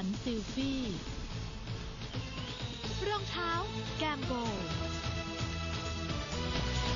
สันซิลฟี่รองเท้า แกมโบ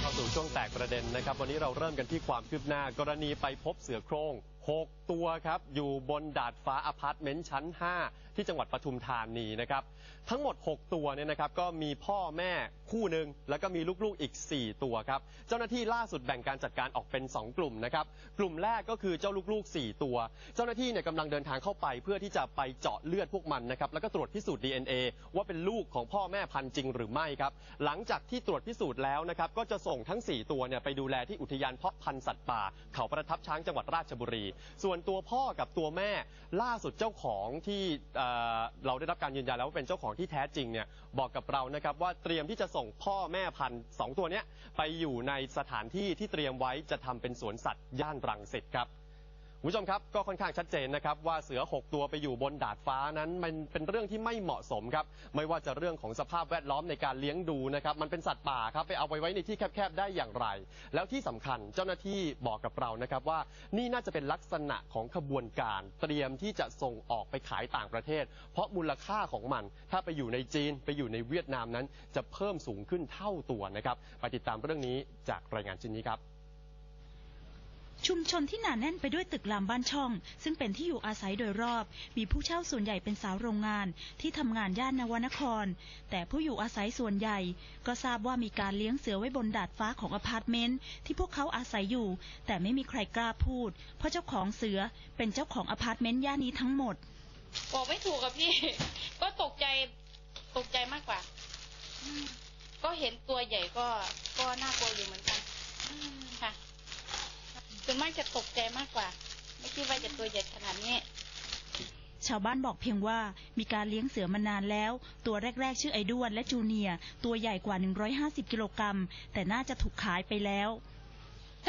เข้าสู่ช่วงแตกประเด็นนะครับ วันนี้เราเริ่มกันที่ความคืบหน้ากรณีไปพบเสือโคร่ง 6 ตัวครับ อยู่บนดาดฟ้าอพาร์ตเมนต์ชั้น 5 ที่จังหวัดปทุมธานีนะครับ ทั้งหมด 6 ตัวเนี่ยนะครับ ก็มีพ่อแม่คู่หนึ่งแล้วก็มีลูกๆอีก 4 ตัวครับ เจ้าหน้าที่ล่าสุดแบ่งการจัดการออกเป็น 2 กลุ่มนะครับ กลุ่มแรกก็คือเจ้าลูกๆ 4 ตัว เจ้าหน้าที่เนี่ยกำลังเดินทางเข้าไป เพื่อที่จะไปเจาะเลือดพวกมันนะครับ แล้วก็ตรวจพิสูจน์ DNA ว่าเป็นลูกของพ่อแม่พันธุ์จริงหรือไม่ครับ หลังจากที่ตรวจพิสูจน์แล้วนะครับ ก็จะส่งทั้ง 4 ตัวเนี่ยไปดูแลที่อุทยานเพาะพันธุ์สัตว์ป่า เขาประทับช้างจังหวัดราชบุรีส่วนตัวพ่อกับตัวแม่ล่าสุดเจ้าของที่เอ่อเราได้รับการยืนยันแล้วว่าเป็นเจ้าของที่แท้จริงเนี่ยบอกกับเรานะครับว่าเตรียมที่จะส่งพ่อแม่พันธุ์สองตัวเนี้ยไปอยู่ในสถานที่ที่เตรียมไว้จะทำเป็นสวนสัตว์ย่านรังสิตครับ คุณผู้ชมครับก็ค่อนข้างชัดเจนนะครับว่าเสือ 6 ตัวไปอยู่บนดาดฟ้านั้นมันเป็นเรื่องที่ไม่เหมาะสมครับไม่ว่าจะเรื่องของสภาพแวดล้อมในการเลี้ยงดูนะครับมันเป็นสัตว์ป่าครับไปเอาไปไว้ในที่แคบๆได้อย่างไร แล้วที่สำคัญเจ้าหน้าที่บอกกับเรานะครับว่านี่น่าจะเป็นลักษณะของขบวนการเตรียมที่จะส่งออกไปขายต่างประเทศ เพราะมูลค่าของมัน ถ้าไปอยู่ในจีนไปอยู่ในเวียดนามนั้น จะเพิ่มสูงขึ้นเท่าตัวนะครับไปติดตามเรื่องนี้จากรายงานชิ้นนี้ครับ ชุมชนที่หนาแน่นไปด้วยตึกรามบ้านช่อง ซึ่งเป็นที่อยู่อาศัยโดยรอบ มีผู้เช่าส่วนใหญ่เป็นสาวโรงงานที่ทำงานย่านนวนคร แต่ผู้อยู่อาศัยส่วนใหญ่ ก็ทราบว่ามีการเลี้ยงเสือไว้บนดาดฟ้าของอพาร์ตเมนต์ที่พวกเขาอาศัยอยู่ แต่ไม่มีใครกล้าพูด เพราะเจ้าของเสือเป็นเจ้าของอพาร์ตเมนต์ย่านนี้ทั้งหมด บอกไม่ถูกอะพี่ ก็ตกใจตกใจมากกว่าอืมก็เห็นตัวใหญ่ก็ก็น่ากลัวอยู่เหมือนกันอืมค่ะ ส่วนมากจะตกใจมากกว่า ไม่คิดว่าจะตัวใหญ่ขนาดนี้ ชาวบ้านบอกเพียงว่ามีการเลี้ยงเสือมานานแล้ว ตัวแรก ๆ ชื่อไอ้ด้วนและจูเนีย ตัวใหญ่กว่า 150 กิโลกรัมแต่น่าจะถูกขายไปแล้ว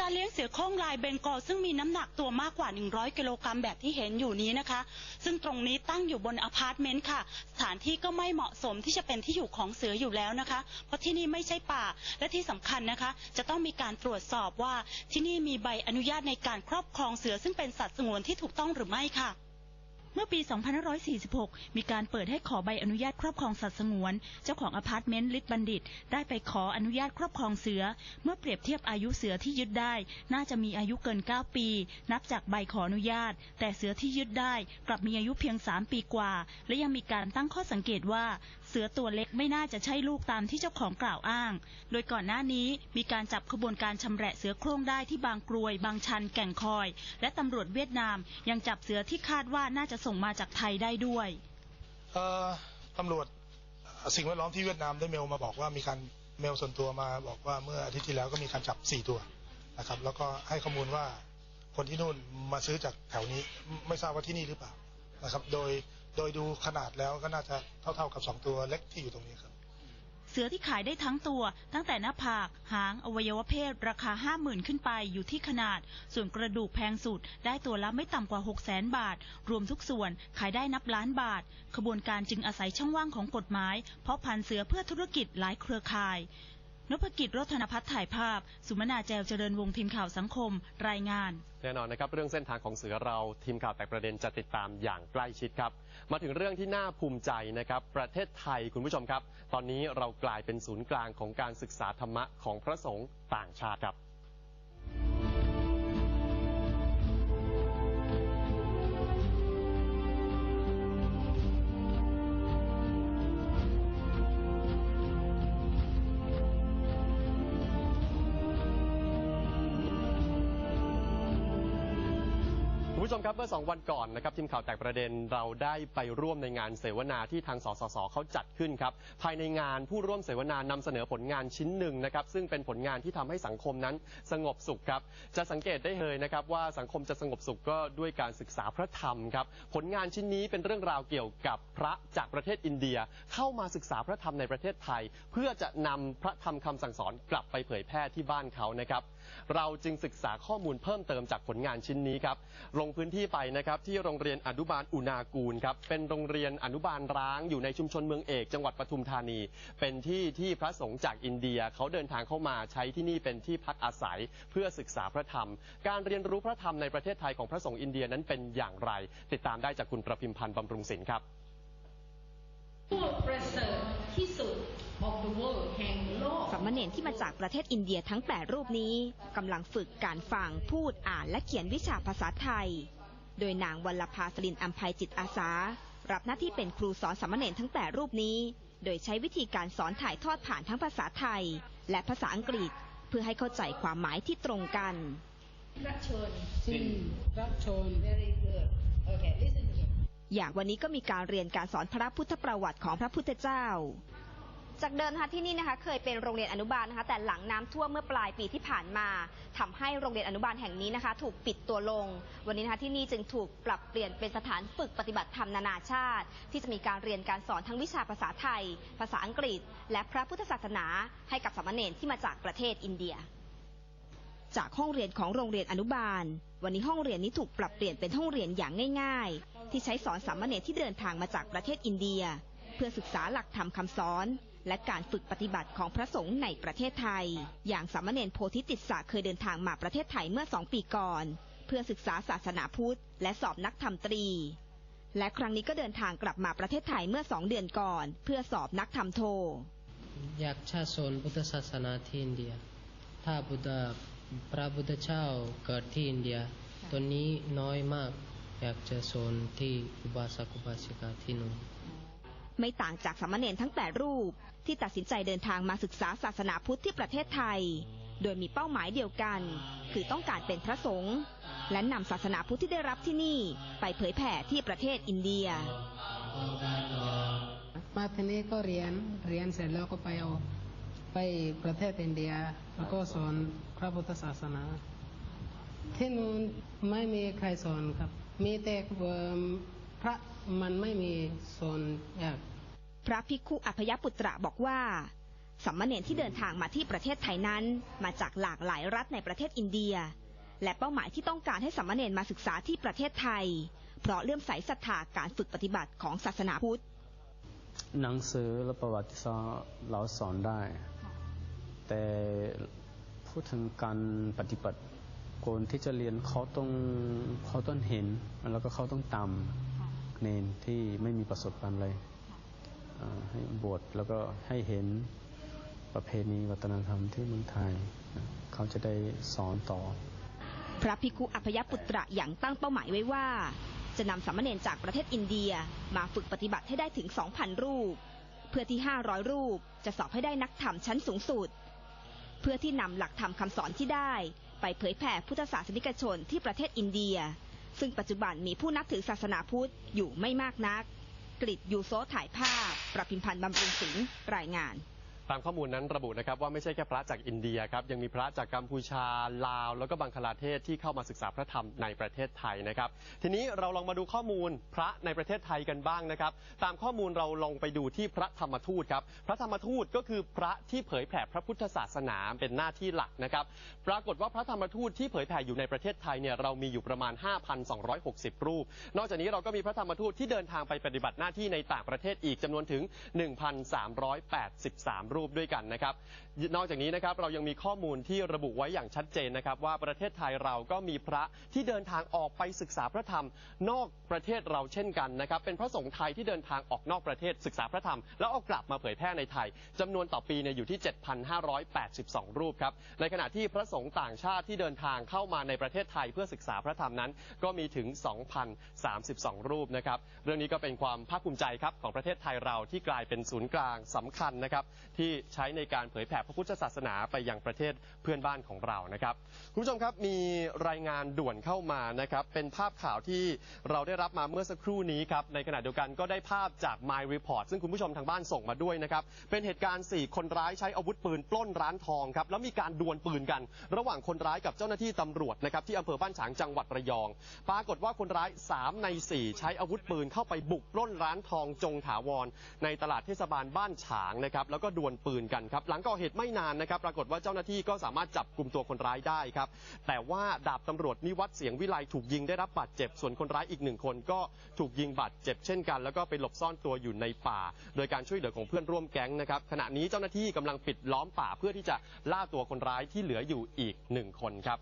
การเลี้ยงเสือโคร่งลายเบงกอลซึ่งมีน้ำหนักตัวมากกว่า 100 กิโลกรัมแบบที่เห็นอยู่นี้นะคะ ซึ่งตรงนี้ตั้งอยู่บนอพาร์ตเมนต์ค่ะ สถานที่ก็ไม่เหมาะสมที่จะเป็นที่อยู่ของเสืออยู่แล้วนะคะ เพราะที่นี่ไม่ใช่ป่า และที่สำคัญนะคะ จะต้องมีการตรวจสอบว่าที่นี่มีใบอนุญาตในการครอบครองเสือซึ่งเป็นสัตว์สงวนที่ถูกต้องหรือไม่ค่ะ เมื่อปี 2546 มีการเปิดให้ขอใบอนุญาตครอบครองสัตว์สงวน เจ้าของอพาร์ตเมนต์ลิศบัณฑิต ได้ไปขออนุญาตครอบครองเสือ เมื่อเปรียบเทียบอายุเสือที่ยึดได้ น่าจะมีอายุเกิน 9 ปี นับจากใบขออนุญาต แต่เสือที่ยึดได้กลับมีอายุเพียง 3 ปีกว่า และยังมีการตั้งข้อสังเกตว่าเสือตัวเล็กไม่น่าจะใช่ลูกตามที่เจ้าของกล่าวอ้าง โดยก่อนหน้านี้มีการจับขบวนการชำแหละเสือโคร่งได้ที่บางกรวย บางชัน แก่งคอย และตำรวจเวียดนาม ยังจับเสือที่คาดว่าน่าจะส่งมาจากไทยได้ด้วยเอ่อตำรวจสิ่งแวดล้อมที่เวียดนามได้เมลมาบอกว่ามีการเมลส่วนตัวมาบอกว่าเมื่ออาทิตย์ที่แล้วก็มีการจับ 4 ตัวนะครับ แล้วก็ให้ข้อมูลว่าคนที่นู่นมาซื้อจากแถวนี้ไม่ทราบว่าที่นี่หรือเปล่านะครับ โดยโดยดูขนาดแล้วก็น่าจะเท่าๆกับ 2 ตัวเล็กที่อยู่ตรงนี้ครับ เสือที่ขายได้ทั้งตัว ตั้งแต่หน้าผาก หาง อวัยวะเพศ ราคาห้าหมื่นขึ้นไปอยู่ที่ขนาด ส่วนกระดูกแพงสุด ได้ตัวละไม่ต่ำกว่า 6 0แสนบาท รวมทุกส่วนขายได้นับล้านบาท ขบวนการจึงอาศัยช่องว่างของกฎหมาย เพราะพันธุ์เสือเพื่อธุรกิจหลายเครือข่าย นพกิจรถนพัฒน์ถ่ายภาพ สุมนาแจวเจริญวงศ์ทีมข่าวสังคม รายงาน แน่นอนนะครับ เรื่องเส้นทางของเสือเราทีมข่าวแต่ประเด็นจะติดตามอย่างใกล้ชิดครับ มาถึงเรื่องที่น่าภูมิใจนะครับ ประเทศไทยคุณผู้ชมครับ ตอนนี้เรากลายเป็นศูนย์กลางของการศึกษาธรรมะของพระสงฆ์ต่างชาติครับ ครับเมื่อสองวันก่อนนะครับทีมข่าวแตกประเด็นเราได้ไปร่วมในงานเสวนาที่ทางสสสเขาจัดขึ้นครับภายในงานผู้ร่วมเสวนานำเสนอผลงานชิ้นหนึ่งนะครับซึ่งเป็นผลงานที่ทำให้สังคมนั้นสงบสุขครับจะสังเกตได้เลยนะครับว่าสังคมจะสงบสุขก็ด้วยการศึกษาพระธรรมครับผลงานชิ้นนี้เป็นเรื่องราวเกี่ยวกับพระจากประเทศอินเดีย เข้ามาศึกษาพระธรรมในประเทศไทย เพื่อจะนำพระธรรมคำสั่งสอนกลับไปเผยแพร่ที่บ้านเขานะครับเราจึงศึกษาข้อมูลเพิ่มเติมจากผลงานชิ้นนี้ครับลงพื้นที่ที่ไปนะครับที่โรงเรียนอนุบาลอุณากูลครับเป็นโรงเรียนอนุบาลร้างอยู่ในชุมชนเมืองเอกจังหวัดปทุมธานี เป็นที่ที่พระสงฆ์จากอินเดียเขาเดินทางเข้ามาใช้ที่นี่เป็นที่พักอาศัยเพื่อศึกษาพระธรรม การเรียนรู้พระธรรมในประเทศไทยของพระสงฆ์อินเดียนั้นเป็นอย่างไร ติดตามได้จากคุณประพิมพันธ์บำรุงศิลป์ครับผู้ประเสริฐที่สุด of the world แห่งโลกสามเณรที่มาจากประเทศอินเดียทั้ง 8 รูปนี้กำลังฝึกการฟัง พูด อ่าน และเขียนวิชาภาษาไทย โดยนางวัลภาสลินอัมภัยจิตอาสา รับหน้าที่เป็นครูสอนสามเณรทั้ง8รูปนี้ โดยใช้วิธีการสอนถ่ายทอดผ่านทั้งภาษาไทย และภาษาอังกฤษ เพื่อให้เข้าใจความหมายที่ตรงกันพระชนสิพระชน very good okay listen to me อย่างวันนี้ก็มีการเรียนการสอนพระพุทธประวัติของพระพุทธเจ้า จากเดิมนะคะที่นี่นะคะเคยเป็นโรงเรียนอนุบาลนะคะ แต่หลังน้ำท่วมเมื่อปลายปีที่ผ่านมาทำให้โรงเรียนอนุบาลแห่งนี้นะคะ ถูกปิดตัวลง วันนี้นะคะที่นี่จึงถูกปรับเปลี่ยนเป็นสถานฝึกปฏิบัติธรรมนานาชาติ ที่จะมีการเรียนการสอนทั้งวิชาภาษาไทย ภาษาอังกฤษ และพระพุทธศาสนาให้กับสามเณรที่มาจากประเทศอินเดีย จากห้องเรียนของโรงเรียนอนุบาล วันนี้ห้องเรียนนี้ถูกปรับเปลี่ยนเป็นห้องเรียนอย่างง่าย ๆ ที่ใช้สอนสามเณรที่เดินทางมาจากประเทศอินเดีย เพื่อศึกษาหลักธรรมคำสอน และการฝึกปฏิบัติของพระสงฆ์ในประเทศไทย อย่างสามเณรโพธิติสสะเคยเดินทางมาประเทศไทยเมื่อสองปีก่อน เพื่อศึกษาศาสนาพุทธ และสอบนักธรรมตรี และครั้งนี้ก็เดินทางกลับมาประเทศไทยเมื่อสองเดือนก่อน เพื่อสอบนักธรรมโท อยากชาติสนพุทธศาสนาที่อินเดีย ถ้าบุตรพระพุทธเจ้าเกิดที่อินเดียตัวนี้น้อยมากอยากจะสอนที่อุบาสกอุบาสิกาที่นู่น ไม่ต่างจากสามเณรทั้ง8รูป ที่ตัดสินใจเดินทางมาศึกษาศาสนาพุทธที่ประเทศไทย โดยมีเป้าหมายเดียวกัน คือต้องการเป็นพระสงฆ์และนำศาสนาพุทธที่ได้รับที่นี่ ไปเผยแผ่ที่ประเทศอินเดีย มาทีนี้ก็เรียนเรียนเสร็จแล้วก็ไปเอาไปประเทศอินเดียแล้วก็สอนพระพุทธศาสนา ที่นู้นไม่มีใครสอนครับ มีแต่พระ มันไม่มีสอนอยากพระภิกขุอภยปุตระบอกว่าสามเณรที่เดินทางมาที่ประเทศไทยนั้น มาจากหลากหลายรัฐในประเทศอินเดีย และเป้าหมายที่ต้องการให้สามเณรมาศึกษาที่ประเทศไทย เพราะเลื่อมใสศรัทธาการฝึกปฏิบัติของศาสนาพุทธ หนังสือและประวัติศาสตร์เราสอนได้ แต่พูดถึงการปฏิบัติคนที่จะเรียนเขาต้องเขาต้องเห็นแล้วก็เขาต้องตาม เนนที่ไม่มีประสบการณ์เลยให้บวชแล้วก็ให้เห็นประเพณีวัฒนธรรมที่เมืองไทย เขาจะได้สอนต่อ พระภิกขุอภยปุตระอย่างตั้งเป้าหมายไว้ว่า จะนำสามเณรจากประเทศอินเดียมาฝึกปฏิบัติให้ได้ถึง 2,000 รูป เพื่อที่ 500 รูปจะสอบให้ได้นักธรรมชั้นสูงสุด เพื่อที่นำหลักธรรมคำสอนที่ได้ ไปเผยแผ่พุทธศาสนิกชนที่ประเทศอินเดีย ซึ่งปัจจุบันมีผู้นับถือศาสนาพุทธอยู่ไม่มากนัก กริดยูโซถ่ายภาพ ประพิมพันธ์บำรุงศิลป์รายงาน ตามข้อมูลนั้นระบุนะครับว่าไม่ใช่แค่พระจากอินเดียครับยังมีพระจากกัมพูชาลาว แล้วก็บังคลาเทศที่เข้ามาศึกษาพระธรรมในประเทศไทยนะครับ ทีนี้เราลองมาดูข้อมูลพระในประเทศไทยกันบ้างนะครับ ตามข้อมูลเราลองไปดูที่พระธรรมทูตครับพระธรรมทูตก็คือพระที่เผยแผ่พระพุทธศาสนาเป็นหน้าที่หลักนะครับปรากฏว่าพระธรรมทูตที่เผยแผ่อยู่ในประเทศไทยเนี่ยเรามีอยู่ประมาณ 5,260 รูป นอกจากนี้เราก็มีพระธรรมทูตที่เดินทางไปปฏิบัติหน้าที่ในต่างประเทศอีกจำนวนถึง 1,383รูปด้วยกันนะครับ นอกจากนี้นะครับเรายังมีข้อมูลที่ระบุไว้อย่างชัดเจนนะครับ ว่าประเทศไทยเราก็มีพระที่เดินทางออกไปศึกษาพระธรรม นอกประเทศเราเช่นกันนะครับ เป็นพระสงฆ์ไทยที่เดินทางออกนอกประเทศศึกษาพระธรรม แล้วเอากลับมาเผยแพร่ในไทยจำนวนต่อปีเนี่ยอยู่ที่ 7,582 รูปครับในขณะที่พระสงฆ์ต่างชาติที่เดินทางเข้ามาในประเทศไทยเพื่อศึกษาพระธรรมนั้น ก็มีถึง 2,032 รูปนะครับเรื่องนี้ก็เป็นความภาคภูมิใจครับของประเทศไทยเราที่กลายเป็นศูนย์กลางสำคัญนะครับที่ใช้ในการเผยแผ่พระพุทธศาสนาไปยังประเทศเพื่อนบ้านของเรานะครับคุณผู้ชมครับมีรายงานด่วนเข้ามานะครับเป็นภาพข่าวที่เราได้รับมาเมื่อสักครู่นี้ครับในขณะเดียวกันก็ได้ภาพจาก My Report ซึ่งคุณผู้ชมทางบ้านส่งมาด้วยนะครับเป็นเหตุการณ์ 4 คนร้ายใช้อาวุธปืนปล้นร้านทองครับแล้วมีการดวลปืนกัน ระหว่างคนร้ายกับเจ้าหน้าที่ตำรวจนะครับที่อำเภอบ้านฉางจังหวัดระยอง ปรากฏว่าคนร้าย 3 ใน 4 ใช้อาวุธปืนเข้าไปบุกปล้นร้านทองจงถาวรในตลาดเทศบาลบ้านฉางนะครับแล้วก็ดวลลปืนกันครับหลังก่อเหตุไม่นานนะครับ ปรากฏว่าเจ้าหน้าที่ก็สามารถจับกลุ่มตัวคนร้ายได้ครับ แต่ว่าดาบตำรวจนิวัฒน์เสียงวิไลถูกยิงได้รับบาดเจ็บ ส่วนคนร้ายอีกหนึ่งคนก็ถูกยิงบาดเจ็บเช่นกัน แล้วก็ไปหลบซ่อนตัวอยู่ในป่า โดยการช่วยเหลือของเพื่อนร่วมแก๊งนะครับขณะนี้เจ้าหน้าที่กำลังปิดล้อมป่าเพื่อที่จะล่าตัวคนร้ายที่เหลืออยู่อีกหนึ่งคนครับ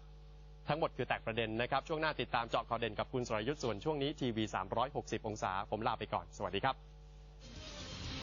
ทั้งหมดคือแตกประเด็นนะครับ ช่วงหน้าติดตามเจาะข่าวเด่นกับคุณสรยุทธ์ส่วนช่วงนี้ทีวี 360 องศา ผมลาไปก่อน สวัสดีครับ